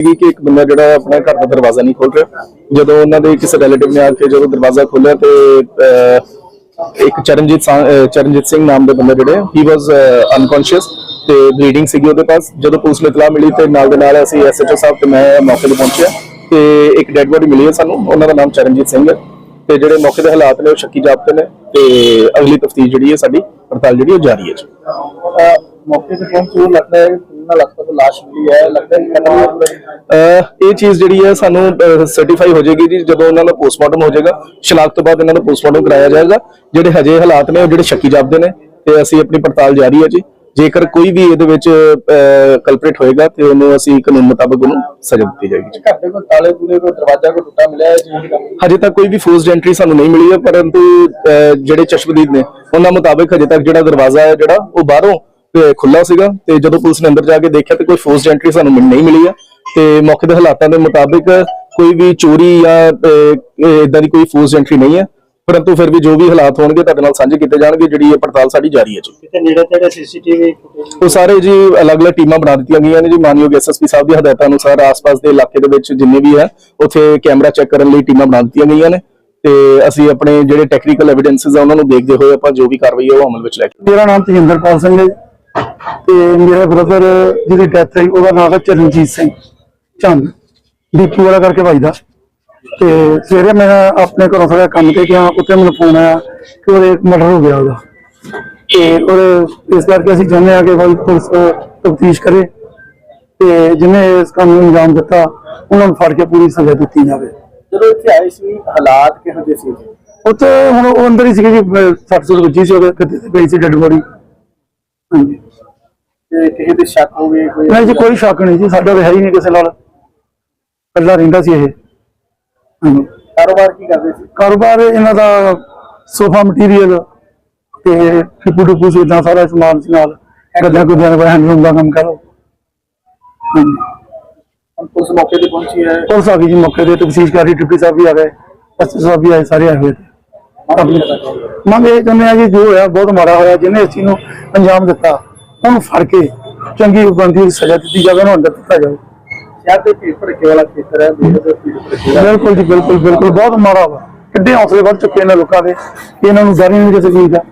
ਸੀ ਕਿ ਇੱਕ ਬੰਦਾ ਜਿਹੜਾ ਆਪਣਾ ਘਰ ਦਾ ਦਰਵਾਜ਼ਾ ਨਹੀਂ ਖੋਲ ਰਿਹਾ। ਜਦੋਂ ਉਹਨਾਂ ਦੇ ਕਿਸੇ ਰਿਲੇਟਿਵ ਨੇ ਆ ਕੇ ਜਦੋਂ ਦਰਵਾਜ਼ਾ ਖੋਲ੍ਹਿਆ ਤੇ ਅਹ, ਇੱਕ ਚਰਨਜੀਤ ਸਾ- ਅਹ, ਚਰਨਜੀਤ ਸਿੰਘ ਨਾਮ ਦੇ ਬੰਦੇ ਜਿਹੜੇ ਹੀ ਵਾਸ ਅਨਕੌਂਸ਼ੀਅਸ ਤੇ ਬਲੀਡਿੰਗ ਸੀਗੀ ਉਹਦੇ ਪਾਸ। ਜਦੋਂ ਪੁਲਿਸ ਨੂੰ ਇਤਲਾਹ ਮਿਲੀ ਤੇ ਨਾਲ ਦੇ ਨਾਲ ਅਸੀਂ ਐਸਐਚਓ ਸਾਹਿਬ ਤੇ ਮੈਂ ਮੌਕੇ ਤੇ ਪਹੁੰਚਿਆ ਤੇ ਇੱਕ ਡੈੱਡ ਬੋਡੀ ਮਿਲੀ ਹੈ ਸਾਨੂੰ। ਉਹਨਾਂ ਦਾ ਨਾਮ ਚਰਨਜੀਤ ਸਿੰਘ ਹੈ ਤੇ ਜਿਹੜੇ ਮੌਕੇ ਦੇ ਹਾਲਾਤ ਨੇ ਉਹ ਸ਼ੱਕੀ ਜਾਪਦੇ ਨੇ ਤੇ ਅਗਲੀ ਤਫਤੀਸ਼ ਜਿਹੜੀ ਹੈ ਸਾਡੀ ਪੜਤਾਲ ਜਿਹੜੀ ਉਹ ਜਾਰੀ ਹੈ ਜੀ। ਮੌਕੇ ਤੇ ਪਹੁੰਚੇ ਲੱਗਦਾ ਹੈ ਕਿੰਨਾ ਲਾਸ਼ ਮਿਲੀ ਹੈ ਲੱਗਦਾ ਹੈ? ਇਹ ਚੀਜ਼ ਜਿਹੜੀ ਹੈ ਸਾਨੂੰ ਸਰਟੀਫਾਈ ਹੋ ਜਾਏਗੀ ਜੀ ਜਦੋਂ ਉਹਨਾਂ ਦਾ ਪੋਸਟਮਾਰਟਮ ਹੋ ਜਾਏਗਾ। ਸ਼ਨਾਖਤ ਤੋਂ ਬਾਅਦ ਇਹਨਾਂ ਦਾ ਪੋਸਟਮਾਰਟਮ ਕਰਾਇਆ ਜਾਏਗਾ। ਜਿਹੜੇ ਹਜੇ ਹਾਲਾਤ ਨੇ ਉਹ ਜਿਹੜੇ ਸ਼ੱਕੀ ਜਾਪਦੇ ਨੇ ਤੇ ਅਸੀਂ ਆਪਣੀ ਪੜਤਾਲ ਜਾਰੀ ਹੈ ਜੀ। ਜੇਕਰ ਕੋਈ ਵੀ ਇਹਦੇ ਵਿੱਚ ਕਲਪਰੇਟ ਹੋਏਗਾ ਤੇ ਉਹਨੂੰ ਅਸੀਂ ਕਾਨੂੰਨ ਮੁਤਾਬਕ ਉਹਨੂੰ ਸਜ਼ਾ ਦਿੱਤੀ ਜਾਏਗੀ ਜੀ। ਘਰ ਦੇ ਕੋਈ ਤਾਲੇ ਤੂਲੇ ਕੋਈ ਦਰਵਾਜ਼ਾ ਕੋਈ ਟੁੱਟਾ ਮਿਲਿਆ ਹੈ ਜੀ? ਹਜੇ ਤੱਕ ਕੋਈ ਵੀ ਫੋਰਸਡ ਐਂਟਰੀ ਸਾਨੂੰ ਨਹੀਂ ਮਿਲੀ ਹੈ ਪਰੰਤੂ ਜਿਹੜੇ ਚਸ਼ਮਦੀਦ ਨੇ ਉਹਨਾਂ ਮੁਤਾਬਕ ਹਜੇ ਤੱਕ ਜਿਹੜਾ ਦਰਵਾਜ਼ਾ ਹੈ ਜਿਹੜਾ ਉਹ ਬਾਹਰੋਂ ਖੁੱਲਾ ਸੀਗਾ ਤੇ ਜਦੋਂ ਪੁਲਿਸ ਨੇ ਅੰਦਰ ਜਾ ਕੇ ਦੇਖਿਆ ਤੇ ਕੋਈ ਫੋਰਸਡ ਐਂਟਰੀ ਸਾਨੂੰ ਨਹੀਂ ਮਿਲੀ ਹੈ ਤੇ ਮੌਕੇ ਦੇ ਹਾਲਾਤਾਂ ਦੇ ਮੁਤਾਬਕ ਕੋਈ ਵੀ ਚੋਰੀ ਜਾਂ ਇਦਾਂ ਦੀ ਕੋਈ ਫੋਰਸਡ ਐਂਟਰੀ ਨਹੀਂ ਹੈ ਪਰੰਤੂ ਫਿਰ ਵੀ ਜੋ ਵੀ ਹਾਲਾਤ ਹੋਣਗੇ ਤੁਹਾਡੇ ਨਾਲ ਸਾਂਝੇ ਕੀਤੇ ਜਾਣਗੇ ਜਿਹੜੀ ਇਹ ਪੜਤਾਲ ਸਾਡੀ ਜਾਰੀ ਹੈ ਜੀ। ਕਿਤੇ ਨੇੜੇ ਤੇੜੇ ਸੀਸੀਟੀਵੀ ਉਹ ਸਾਰੇ ਜੀ ਅਲੱਗ-ਅਲੱਗ ਟੀਮਾਂ ਬਣਾ ਦਿੱਤੀਆਂ ਗਈਆਂ ਨੇ ਜੀ। ਮਾਨਯੋਗ ਐਸਐਸਪੀ ਸਾਹਿਬ ਦੀ ਹਦਾਇਤਾਂ ਅਨੁਸਾਰ ਆਸ-ਪਾਸ ਦੇ ਇਲਾਕੇ ਦੇ ਵਿੱਚ ਜਿੰਨੇ ਵੀ ਹੈ ਉੱਥੇ ਕੈਮਰਾ ਚੈੱਕ ਕਰਨ ਲਈ ਟੀਮਾਂ ਬਣਾ ਦਿੱਤੀਆਂ ਗਈਆਂ ਨੇ। ਤੇ ਅਸੀਂ ਆਪਣੇ ਜਿਹੜੇ ਟੈਕਨੀਕਲ ਐਵੀਡੈਂਸਸ ਆ ਉਹਨਾਂ ਨੂੰ ਦੇਖਦੇ ਹੋਏ ਆਪਾਂ ਜੋ ਵੀ ਕਾਰਵਾਈ ਹੈ ਉਹ ਅਮਲ ਵਿੱਚ ਲੈ ਕੇ ਮੇਰਾ ਨਾਮ ਤੇਜਿੰਦਰਪਾਲ ਸਿੰਘ ਹੈ। ਤੇ ਮੇਰੇ ਬ੍ਰਦਰ ਜਿਹਦੀ ਡੈਥ ਹੋਈ ਉਹਦਾ ਨਾਮ ਹੈ ਚਰਨਜੀਤ ਸਿੰਘ ਚੰਦ ਡੀਪੂ ਵਾਲਾ ਕਰਕੇ ਭਾਈ ਦਾ। ਤੇ ਸਵੇਰੇ ਮੈਂ ਆਪਣੇ ਘਰੋਂ ਥੋੜਾ ਕੰਮ ਤੇ ਗਿਆ ਉੱਥੇ ਮੈਨੂੰ ਫੋਨ ਆਇਆ ਕਿ ਉਹਦੇ ਮਰਡਰ ਹੋ ਗਿਆ ਉਹਦਾ। ਤੇ ਉਹਦੇ ਇਸ ਕਰਕੇ ਅਸੀਂ ਚਾਹੁੰਦੇ ਹਾਂ ਕਿ ਭਾਈ ਪੁਲਿਸ ਤਫਤੀਸ਼ ਕਰੇ ਤੇ ਜਿਹਨੇ ਇਸ ਕੰਮ ਨੂੰ ਅੰਜਾਮ ਦਿੱਤਾ ਉਹਨਾਂ ਨੂੰ ਫੜ ਕੇ ਪੂਰੀ ਸਜ਼ਾ ਦਿੱਤੀ ਜਾਵੇ। ਜਦੋਂ ਇੱਥੇ ਆਏ ਸੀ ਹਾਲਾਤ ਕਿਹੋ ਜਿਹੇ ਸੀ? ਉੱਥੇ ਹੁਣ ਉਹ ਅੰਦਰ ਹੀ ਸੀਗੇ ਜੀ 60 ਸੁੱਟ ਵੱਜੀ ਸੀ ਉਹਦੇ ਕਿਤੇ ਪਈ ਸੀ ਡੈਡ ਬੋਡੀ ਹਾਂਜੀ। ਤੇ ਕਿਸੇ ਦੇ ਸ਼ੱਕ ਹੋਵੇ ਕੋਈ ਨਹੀਂ ਜੀ ਕੋਈ ਸ਼ੱਕ ਨਹੀਂ ਜੀ ਸਾਡਾ ਤਾਂ ਹੈ ਹੀ ਨਹੀਂ ਕਿਸੇ ਨਾਲ। ਇਕੱਲਾ ਰਹਿੰਦਾ ਸੀ ਇਹ। ਹਾਂਜੀ। ਕਾਰੋਬਾਰ ਕੀ ਕਰਦੇ ਸੀ? ਕਾਰੋਬਾਰ ਇਹਨਾਂ ਦਾ ਸੋਫਾ ਮਟੀਰੀਅਲ ਤੇ ਟਿਪੂ ਟਿਪੂ ਸੀ ਸਾਰਾ ਸਮਾਨ ਸੀ ਨਾਲ। ਗੱਦਾਂ ਗੁੱਦਾਂ ਦਾ ਹੈਂਡਲੂਮ ਦਾ ਕੰਮ ਕਰੋ। ਹਾਂਜੀ। ਹੁਣ ਪੁਲਿਸ ਮੌਕੇ ਤੇ ਪਹੁੰਚੀ ਹੈ। ਪੁਲਿਸ ਆ ਗਈ ਜੀ ਮੌਕੇ ਤੇ ਤਫਸੀਸ਼ ਕਰ ਰਹੀ ਟਿੱਪੀ ਸਾਹਿਬ ਵੀ ਆ ਗਏ ਐਸਪੀ ਸਾਹਿਬ ਵੀ ਆਏ ਸਾਰੇ ਆਏ ਹੋਏ ਤੇ। ਮੰਗ ਇਹ ਚਾਹੁੰਦੇ ਆ ਜੀ ਜੋ ਹੋਇਆ ਬਹੁਤ ਮਾੜਾ ਹੋਇਆ ਜਿਹਨੇ ਇਸ ਚੀਜ਼ ਨੂੰ ਅੰਜਾਮ ਦਿੱਤਾ। ਉਹਨੂੰ ਫੜ ਕੇ ਚੰਗੀ ਬੰਦੀ ਦੀ ਸਜ਼ਾ ਦਿੱਤੀ ਜਾਵੇ ਉਹਨੂੰ ਅੰਦਰ ਦਿੱਤਾ ਜਾਵੇ। ਸ਼ਹਿਰ ਦੇ ਭੀੜ ਭੜਕੇ ਵਾਲਾ ਖੇਤਰ ਹੈ ਭੀੜ ਦੇ ਭੀੜ ਭੜਕੇ ਦਾ ਬਿਲਕੁਲ ਜੀ ਬਿਲਕੁਲ ਬਿਲਕੁਲ ਬਹੁਤ ਮਾੜਾ ਵਾ। ਕਿੱਡੇ ਹੌਸਲੇ ਵੱਧ ਚੁੱਕੇ ਨੇ ਲੋਕਾਂ ਦੇ ਇਹਨਾਂ ਨੂੰ ਡਰ ਨਹੀਂ ਕਿਸੇ ਚੀਜ਼ ਦਾ।